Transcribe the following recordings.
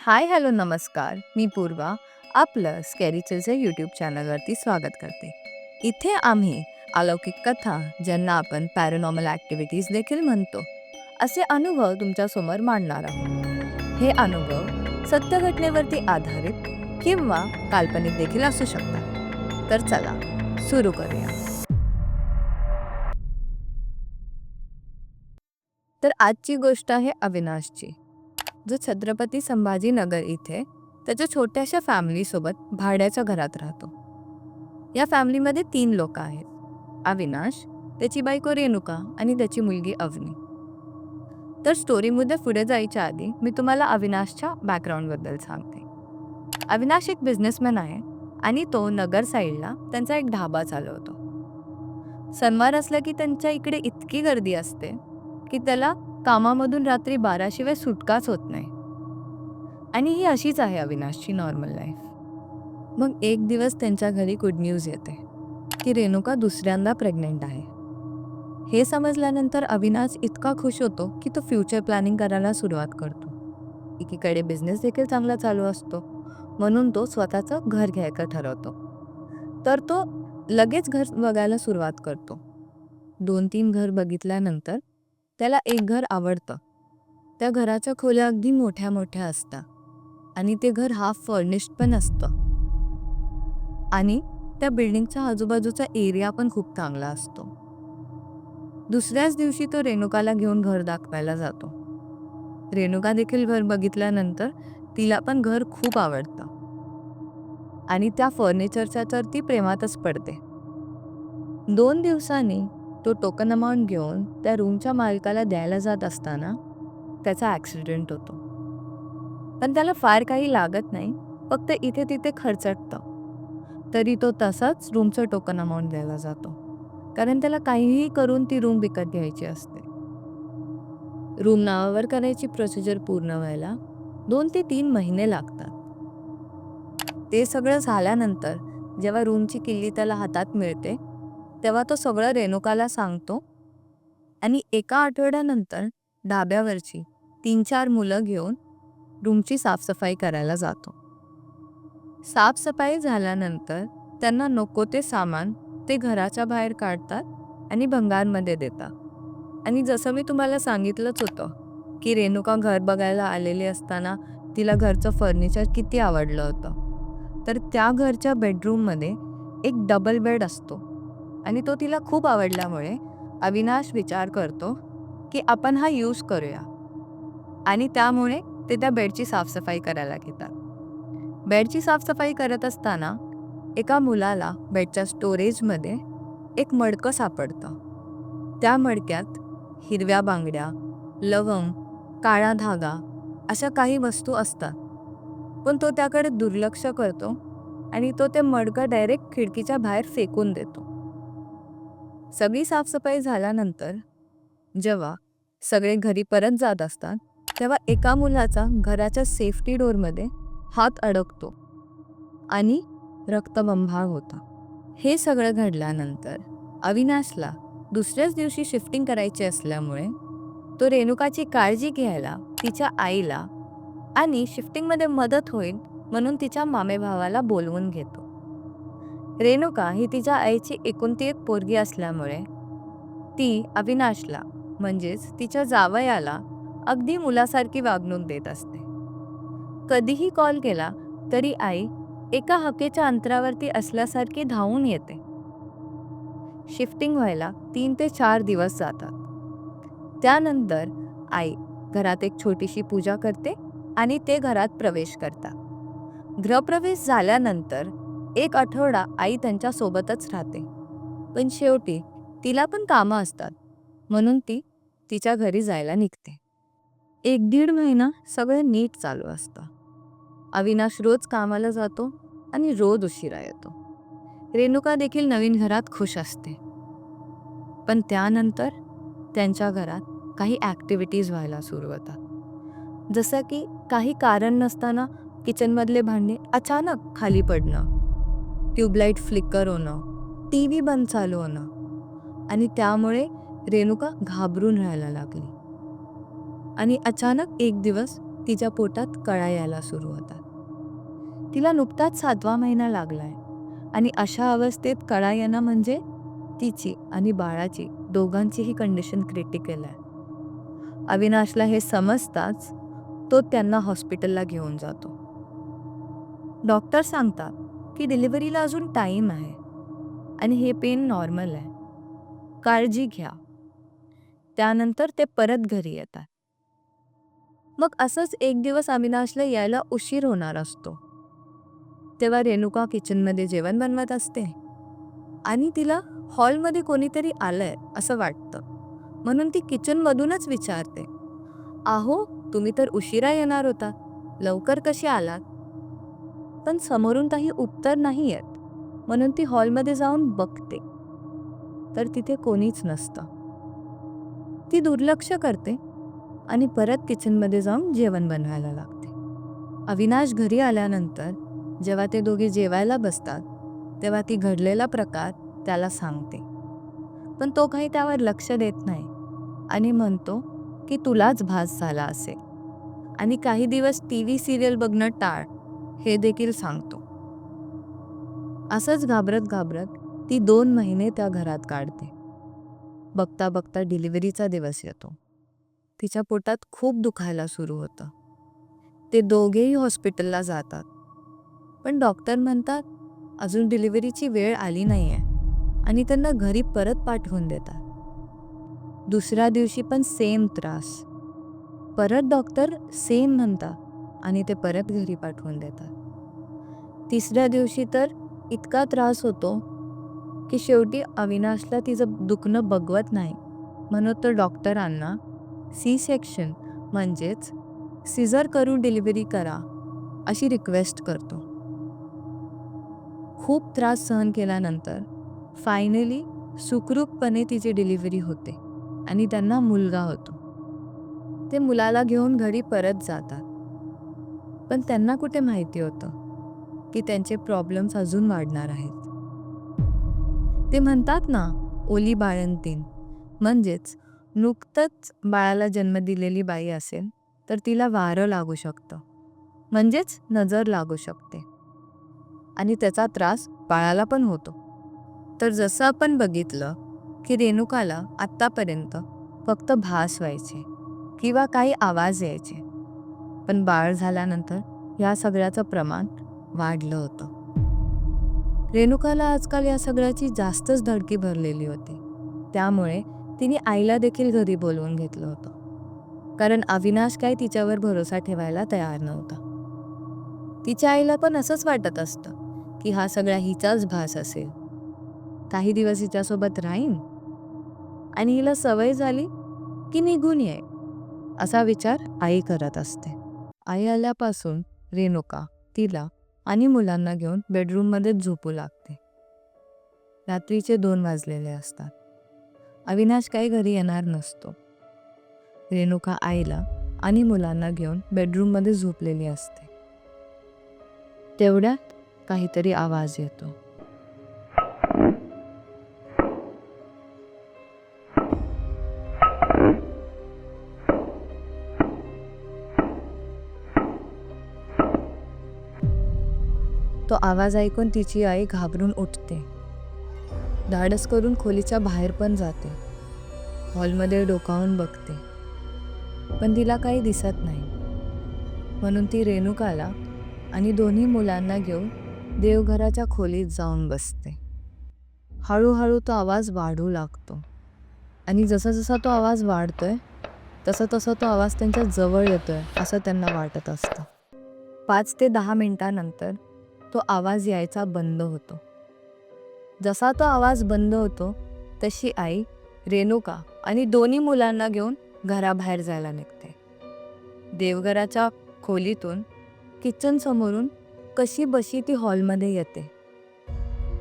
Hi hello नमस्कार. मी पूर्वा आपलं स्कॅरिचलच्या YouTube चॅनलवरती स्वागत करते. इथे आम्ही अलौकिक कथा ज्यांना आपण पॅरानॉर्मल ॲक्टिव्हिटीज देखील म्हणतो असे अनुभव तुमच्यासमोर मांडणार आहोत. हे अनुभव सत्य घटनेवरती आधारित किंवा काल्पनिक देखील असू शकतात. तर चला सुरू करूया. तर आजची गोष्ट आहे अविनाशची. जो छत्रपती संभाजीनगर इथे त्याच्या छोट्याशा फॅमिलीसोबत भाड्याच्या घरात राहतो. या फॅमिलीमध्ये तीन लोक आहेत. अविनाश त्याची बायको रेणुका आणि त्याची मुलगी अवनी. तर स्टोरीमध्ये पुढे जायच्या आधी मी तुम्हाला अविनाशच्या बॅकग्राऊंडबद्दल सांगते. अविनाश एक बिझनेसमॅन आहे आणि तो नगर साईडला त्यांचा एक ढाबा चालवतो. सणवार असला की त्यांच्या इकडे इतकी गर्दी असते की त्याला कामामधून रात्री बाराशिवाय सुटकाच होत नाही. आणि ही अशीच आहे अविनाशची नॉर्मल लाईफ मग एक दिवस त्यांच्या घरी गुड न्यूज येते की रेणुका दुसऱ्यांदा प्रेग्नेंट आहे. हे समजल्यानंतर अविनाश इतका खुश होतो की तो फ्युचर प्लॅनिंग करायला सुरुवात करतो. एकीकडे बिझनेस देखील चांगला चालू असतो म्हणून तो स्वतःचं घर घ्यायचं ठरवतो. तर तो लगेच घर बघायला सुरुवात करतो. दोन तीन घर बघितल्यानंतर त्याला एक घर आवडतं. त्या घराच्या खोल्या अगदी मोठ्या मोठ्या असतात. आणि ते घर हाफ फर्निश्ड पण असतं. आणि त्या बिल्डिंगच्या आजूबाजूचा एरिया पण खूप चांगला असतो. दुसऱ्याच दिवशी तो रेणुकाला घेऊन घर दाखवायला जातो. रेणुका देखील घर बघितल्यानंतर तिला पण घर खूप आवडतं. आणि त्या फर्निचरच्या तर ती प्रेमातच पडते. दोन दिवसांनी तो टोकन अमाऊंट घेऊन त्या रूमच्या मालकाला द्यायला जात असताना त्याचा ॲक्सिडेंट होतो. पण त्याला फार काही लागत नाही फक्त इथे तिथे खर्चटतं. तरी तो तसाच रूमचं टोकन अमाऊंट द्यायला जातो. कारण त्याला काहीही करून ती रूम विकत घ्यायची असते. रूम नावावर करायची प्रोसिजर पूर्ण व्हायला दोन ते तीन महिने लागतात. ते सगळं झाल्यानंतर जेव्हा रूमची किल्ली त्याला हातात मिळते तेव्हा तो सगळं रेणुकाला सांगतो. आणि एका आठवड्यानंतर ढाब्यावरची तीन चार मुलं घेऊन रूमची साफसफाई करायला जातो. साफसफाई झाल्यानंतर त्यांना नको ते सामान ते घराच्या बाहेर काढतात आणि भंगारमध्ये देतात. आणि जसं मी तुम्हाला सांगितलंच होतं की रेणुका घर बघायला आलेली असताना तिला घरचं फर्निचर किती आवडलं होतं. तर त्या घरच्या बेडरूममध्ये एक डबल बेड असतो. आणि तो तिला खूप आवडल्यामुळे अविनाश विचार करतो की आपण हा यूज करूया. आणि त्यामुळे ते त्या बेडची साफसफाई करायला घेतात. बेडची साफसफाई करत असताना एका मुलाला बेडच्या स्टोरेजमध्ये एक मडकं सापडतं. त्या मडक्यात हिरव्या बांगड्या लवंग काळा धागा अशा काही वस्तू असतात. पण तो त्याकडे दुर्लक्ष करतो आणि तो ते मडकं डायरेक्ट खिडकीच्या बाहेर फेकून देतो. सगळी साफसफाई झाल्यानंतर जेव्हा सगळे घरी परत जात असतात तेव्हा एका मुलाचा घराच्या सेफ्टी डोअरमध्ये हात अडकतो आणि रक्तबंभाळ होता. हे सगळं घडल्यानंतर अविनाशला दुसऱ्याच दिवशी शिफ्टिंग करायची असल्यामुळे तो रेणुकाची काळजी घ्यायला तिच्या आईला आणि शिफ्टिंगमध्ये मदत होईल म्हणून तिच्या मामेभावाला बोलवून घेतो. रेणुका ही तिच्या आईची एकुलती एक पोरगी असल्यामुळे ती अविनाशला म्हणजेच तिच्या जावयाला अगदी मुलासारखी वागणूक देत असते. कधीही कॉल केला तरी आई एका हकेच्या अंतरावरती असल्यासारखी धावून येते. शिफ्टिंग व्हायला तीन ते चार दिवस जातात. त्यानंतर आई घरात एक छोटीशी पूजा करते आणि ते घरात प्रवेश करतात. गृहप्रवेश झाल्यानंतर एक आठवडा आई त्यांच्या सोबतच राहते. पण शेवटी तिला पण कामं असतात. म्हणून ती तिच्या घरी जायला निघते. एक दीड महिना सगळं नीट चालू असतं. अविनाश रोज कामाला जातो आणि रोज उशिरा येतो. रेणुका देखील नवीन घरात खुश असते. पण त्यानंतर त्यांच्या घरात काही ॲक्टिव्हिटीज व्हायला सुरू होतात. जसं की काही कारण नसताना किचनमधले भांडे अचानक खाली पडणं. ट्यूबलाईट फ्लिकर होणं टी व्ही बंद चालू होणं आणि त्यामुळे रेणुका घाबरून राहायला लागली. आणि अचानक एक दिवस तिच्या पोटात कळा यायला सुरू होतात तिला नुकताच सातवा महिना लागलाय आणि अशा अवस्थेत कळा येणं म्हणजे तिची आणि बाळाची दोघांचीही कंडिशन क्रिटिकल आहे. अविनाशला हे समजताच तो त्यांना हॉस्पिटलला घेऊन जातो. डॉक्टर सांगतात की डिलिव्हरीला अजून टाईम आहे. आणि हे पेन नॉर्मल आहे. काळजी घ्या. त्यानंतर ते परत घरी येतात. मग असंच एक दिवस अविनाशला यायला उशीर होणार असतो. तेव्हा रेणुका किचनमध्ये जेवण बनवत असते. आणि तिला हॉलमध्ये कोणीतरी आलंय असं वाटतं. म्हणून ती किचनमधूनच विचारते. आहो तुम्ही तर उशिरा येणार होता. लवकर कशी आलात? पण समोरून काही उत्तर नाही येत म्हणून ती हॉलमध्ये जाऊन बघते. तर तिथे कोणीच नसतं. ती दुर्लक्ष करते आणि परत किचनमध्ये जाऊन जेवण बनवायला लागते. अविनाश घरी आल्यानंतर जेव्हा ते दोघे जेवायला बसतात तेव्हा ती घडलेला प्रकार त्याला सांगते. पण तो काही त्यावर लक्ष देत नाही आणि म्हणतो की तुलाच भास झाला असेल. आणि काही दिवस टी व्ही सिरियल बघणं टाळ. हे देखील सांगतो. असंच घाबरत घाबरत ती दोन महिने त्या घरात काढते. बघता बघता डिलिव्हरीचा दिवस येतो. तिच्या पोटात खूप दुखायला सुरू होतं. ते दोघेही हॉस्पिटलला जातात. पण डॉक्टर म्हणतात अजून डिलिव्हरीची वेळ आली नाही आहे आणि त्यांना घरी परत पाठवून देतात. दुसऱ्या दिवशी पण सेम त्रास. परत डॉक्टर सेम म्हणतात आणि ते परत घरी पाठवून देतात. तिसऱ्या दिवशी तर इतका त्रास होतो की शेवटी अविनाशला तिचं दुखणं बघवत नाही. म्हणून तर डॉक्टरांना सी सेक्शन म्हणजेच सिझर करून डिलिव्हरी करा अशी रिक्वेस्ट करतो. खूप त्रास सहन केल्यानंतर फायनली सुखरूपपणे तिची डिलिव्हरी होते आणि त्यांना मुलगा होतो. ते मुलाला घेऊन घरी परत जातात. पण त्यांना कुठे माहिती होतं? की त्यांचे प्रॉब्लेम्स अजून वाढणार आहेत. ते म्हणतात ना ओली बाळंतीन म्हणजेच नुकतंच बाळाला जन्म दिलेली बाई असेल तर तिला वारं लागू शकतं. म्हणजेच नजर लागू शकते. आणि त्याचा त्रास बाळाला पण होतो. तर जसं आपण बघितलं की रेणुकाला आत्तापर्यंत फक्त भास व्हायचे किंवा काही आवाज यायचे. पण बाळ झाल्यानंतर या सगळ्याचं प्रमाण वाढलं होतं. रेणुकाला आजकाल या सगळ्याची जास्तच धडकी भरलेली होती. त्यामुळे तिने आईला देखील घरी बोलवून घेतलं होतं. कारण अविनाश काय तिच्यावर भरोसा ठेवायला तयार नव्हता. तिच्या आईला पण असंच वाटत असतं की हा सगळा हिचाच भास असेल. काही दिवस हिच्यासोबत राहीन? आणि हिला सवय झाली की निघून ये असा विचार आई करत असते. आई आल्यापासून रेणुका तिला आणि मुलांना घेऊन बेडरूममध्येच झोपू लागते. रात्रीचे दोन वाजलेले असतात. अविनाश काही घरी येणार नसतो. रेणुका आईला आणि मुलांना घेऊन बेडरूममध्ये झोपलेली असते. तेवढ्यात काहीतरी आवाज येतो. तो आवाज ऐकून तिची आई घाबरून उठते. धाडस करून खोलीच्या बाहेर पण जाते. हॉलमध्ये डोकावून बघते. पण तिला काही दिसत नाही. म्हणून ती रेणुकाला आणि दोन्ही मुलांना घेऊन देवघराच्या खोलीत जाऊन बसते. हळूहळू तो आवाज वाढू लागतो. आणि जसा जसा तो आवाज वाढतोय तसा तसा तो आवाज त्यांच्या जवळ येतोय असं त्यांना वाटत असतं. पाच ते दहा मिनटानंतर तो आवाज यायचा बंद होतो. जसा तो आवाज बंद होतो तशी आई रेणुका आणि दोन्ही मुलांना घेऊन घराबाहेर जायला निघते. देवघराच्या खोलीतून किचन समोरून कशी बशी ती हॉलमध्ये येते.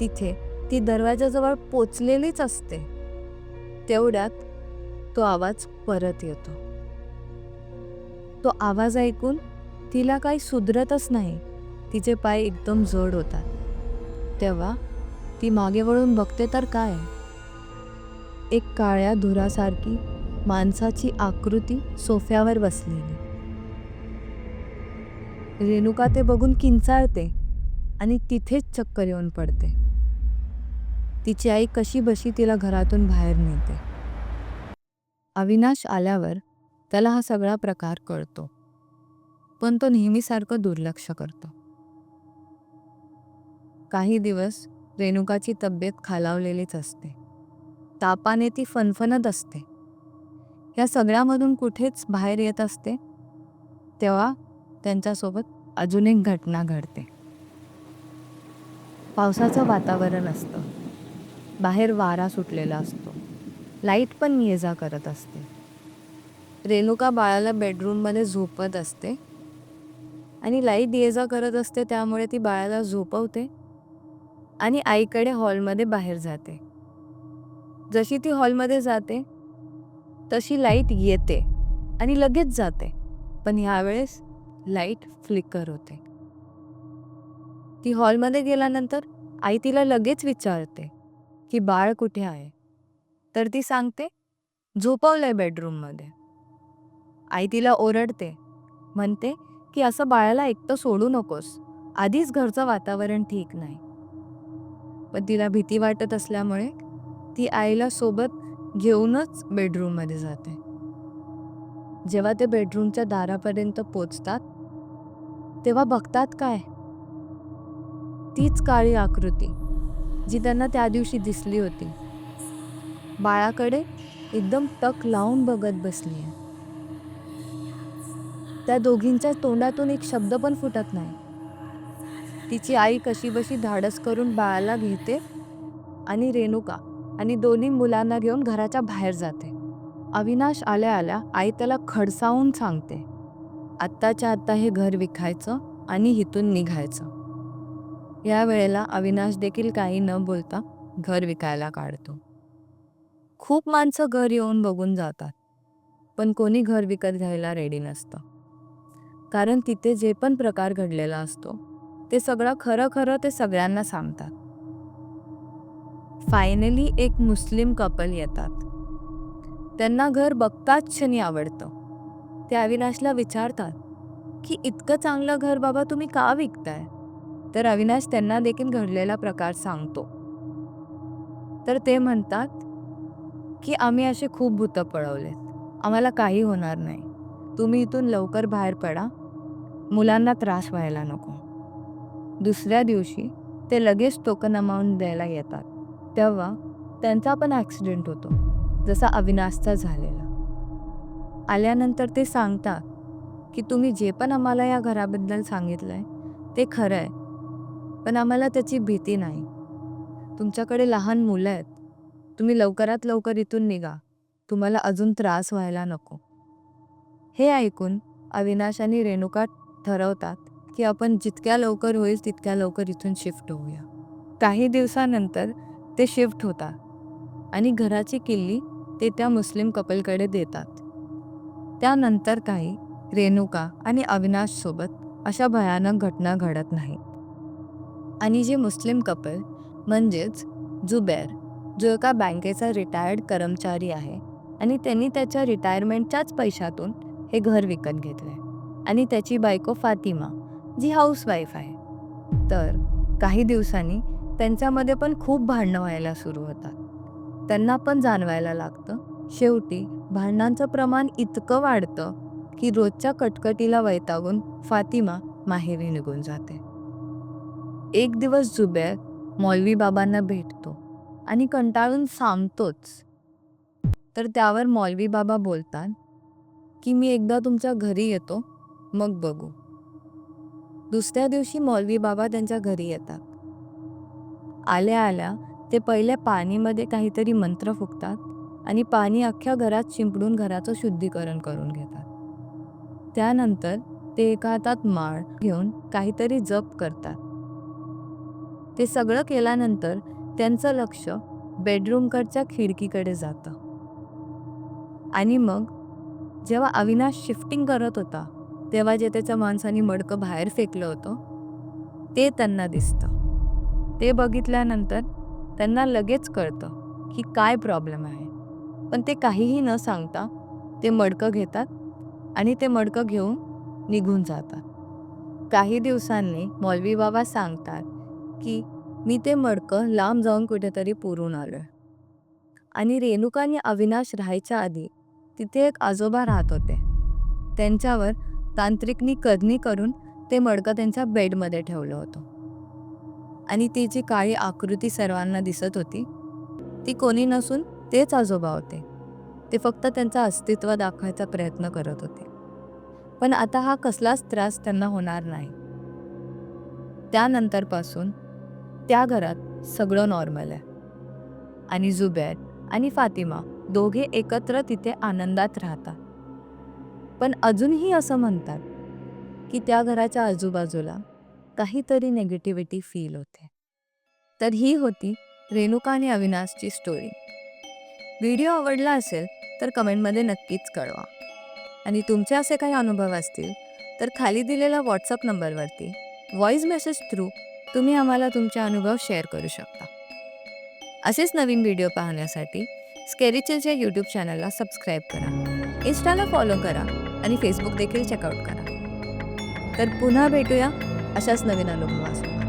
तिथे ती दरवाजाजवळ पोचलेलीच असते. तेवढ्यात तो आवाज परत येतो. तो आवाज ऐकून तिला काही सुधरतच नाही. तिचे पाय एकदम जड होतात. तेव्हा ती मागे वळून बघते तर काय? एक काळ्या धुरासारखी माणसाची आकृती सोफ्यावर बसलेली. रेणुका ते बघून किंचाळते आणि तिथेच चक्कर येऊन पडते. तिची आई कशी बशी तिला घरातून बाहेर नेते. अविनाश आल्यावर त्याला हा सगळा प्रकार कळतो. पण तो नेहमीसारखं दुर्लक्ष करतो. काही दिवस रेणुकाची तब्येत खालावलेलीच असते. तापाने ती फणफणत असते. या सगळ्यामधून कुठेच बाहेर येत असते तेव्हा त्यांच्यासोबत अजून एक घटना घडते. पावसाचं वातावरण असतं. बाहेर वारा सुटलेला असतो. लाइट पण ये जा करत असते. रेणुका बाळाला बेडरूममध्ये झोपत असते. आणि लाइट ये जा करत असते त्यामुळे ती बाळाला झोपवते. आणि आईकडे हॉलमध्ये बाहेर जाते. जशी ती हॉलमध्ये जाते तशी लाइट येते आणि लगेच जाते. पण ह्यावेळेस लाइट फ्लिकर होते. ती हॉलमध्ये गेल्यानंतर आई तिला लगेच विचारते की बाळ कुठे आहे? तर ती सांगते झोपवलंय बेडरूममध्ये. आई तिला ओरडते म्हणते की असं बाळाला एकटं सोडू नकोस. आधीच घरचं वातावरण ठीक नाही. पण तिला भीती वाटत असल्यामुळे ती आईला सोबत घेऊनच बेडरूममध्ये जाते. जेव्हा ते बेडरूमच्या दारापर्यंत पोचतात तेव्हा बघतात काय? तीच काळी आकृती जी त्यांना त्या दिवशी दिसली होती. बाळाकडे एकदम टक लावून बघत बसली आहे त्या दोघींच्या तोंडातून एक शब्द पण फुटत नाही. तिची आई कशीबशी धाडस करून बाळाला घेते आणि रेणुका आणि दोन्ही मुलांना घेऊन घराच्या बाहेर जाते. अविनाश आल्या आल्या आई त्याला खडसावून सांगते आत्ताच्या आत्ता हे घर विकायचं आणि इथून निघायचं. या वेळेला अविनाश देखील काही न बोलता घर विकायला काढतो. खूप माणसं घर येऊन बघून जातात पण कोणी घर विकत घ्यायला रेडी नसतं. कारण तिथे जे पण प्रकार घडलेला असतो ते सगळं खरं खरं ते सगळ्यांना सांगतात. फायनली एक मुस्लिम कपल येतात. त्यांना घर बघताच क्षणी आवडतं. ते अविनाशला विचारतात की इतकं चांगलं घर बाबा तुम्ही का विकताय? तर अविनाश त्यांना देखील घडलेला प्रकार सांगतो. तर ते म्हणतात की आम्ही असे खूप भूतं पळवलेत. आम्हाला काही होणार नाही. तुम्ही इथून लवकर बाहेर पडा. मुलांना त्रास व्हायला नको. दुसऱ्या दिवशी ते लगेच टोकन अमाऊंट द्यायला येतात. तेव्हा त्यांचा पण ॲक्सिडेंट होतो जसा अविनाशचा झालेला. आल्यानंतर ते सांगतात की तुम्ही जे पण आम्हाला या घराबद्दल सांगितलं आहे ते खरं आहे पण आम्हाला त्याची भीती नाही. तुमच्याकडे लहान मुलं आहेत तुम्ही लवकरात लवकर इथून निघा तुम्हाला अजून त्रास व्हायला नको. हे ऐकून अविनाश आणि रेणुका ठरवतात की आपण जितक्या लवकर होईल तितक्या लवकर इथून शिफ्ट होऊया. काही दिवसानंतर ते शिफ्ट होतात आणि घराची किल्ली ते त्या मुस्लिम कपलकडे देतात. त्यानंतर काही रेणुका आणि अविनाशसोबत अशा भयानक घटना घडत नाही. आणि जे मुस्लिम कपल म्हणजेच जुबेर जो एका बँकेचा रिटायर्ड कर्मचारी आहे आणि त्यांनी त्याच्या रिटायरमेंटच्याच पैशातून हे घर विकत घेतले आणि त्याची बायको फातिमा जी हाऊसवाईफ आहे. तर काही दिवसांनी त्यांच्यामध्ये पण खूप भांडणं व्हायला सुरू होतात. त्यांना पण जाणवायला लागतं शेवटी भांडणांचं प्रमाण इतकं वाढतं की रोजच्या कटकटीला वैतागून फातिमा माहेरी निघून जाते. एक दिवस जुबेर मौलवी बाबांना भेटतो आणि कंटाळून सांगतोच. तर त्यावर मौलवी बाबा बोलतात की मी एकदा तुमच्या घरी येतो मग बघू. दुसऱ्या दिवशी मौलवी बाबा त्यांच्या घरी येतात. आल्या आल्या ते पहिल्या पाणीमध्ये काहीतरी मंत्र फुकतात आणि पाणी अख्ख्या घरात शिंपडून घराचं शुद्धीकरण करून घेतात. त्यानंतर ते एका हातात माळ घेऊन काहीतरी जप करतात. ते सगळं केल्यानंतर त्यांचं लक्ष बेडरूमकडच्या खिडकीकडे जातं. आणि मग जेव्हा अविनाश शिफ्टिंग करत होता तेव्हा जे त्याच्या माणसाने मडकं बाहेर फेकलं होतं ते त्यांना दिसतं. ते बघितल्यानंतर त्यांना लगेच कळतं की काय प्रॉब्लेम आहे. पण ते काहीही न सांगता ते मडकं घेतात आणि ते मडकं घेऊन निघून जातात. काही दिवसांनी मौलवी बाबा सांगतात की मी ते मडकं लांब जाऊन कुठेतरी पुरून आलो आहे आणि रेणुका आणि अविनाश राहायच्या आधी तिथे एक आजोबा राहत होते. त्यांच्यावर तांत्रिकनी कदनी करून ते मडकं त्यांच्या बेडमध्ये ठेवलं होतं. आणि ती जी काळी आकृती सर्वांना दिसत होती ती कोणी नसून तेच आजोबा होते. ते फक्त त्यांचं अस्तित्व दाखवायचा प्रयत्न करत होते. पण आता हा कसलाच त्रास त्यांना होणार नाही. त्यानंतरपासून त्या घरात सगळं नॉर्मल आहे. आणि जुबैर आणि फातिमा दोघे एकत्र तिथे आनंदात राहतात. पण अजूनही असं म्हणतात की त्या घराच्या आजूबाजूला काहीतरी नेगेटिव्हिटी फील होते. तर ही होती रेणुका आणि अविनाशची स्टोरी व्हिडिओ आवडला असेल तर कमेंटमध्ये नक्कीच कळवा. आणि तुमचे असे काही अनुभव असतील तर खाली दिलेल्या व्हॉट्सअप नंबरवरती व्हॉईस मेसेज थ्रू तुम्ही आम्हाला तुमचे अनुभव शेअर करू शकता. असेच नवीन व्हिडिओ पाहण्यासाठी स्केरिचलच्या यूट्यूब चॅनलला सबस्क्राईब करा. इन्स्टाला फॉलो करा. आणि फेसबुक देखील चेकआउट करा. तर पुन्हा भेटूया अशाच नवीन अनुभवासोबत.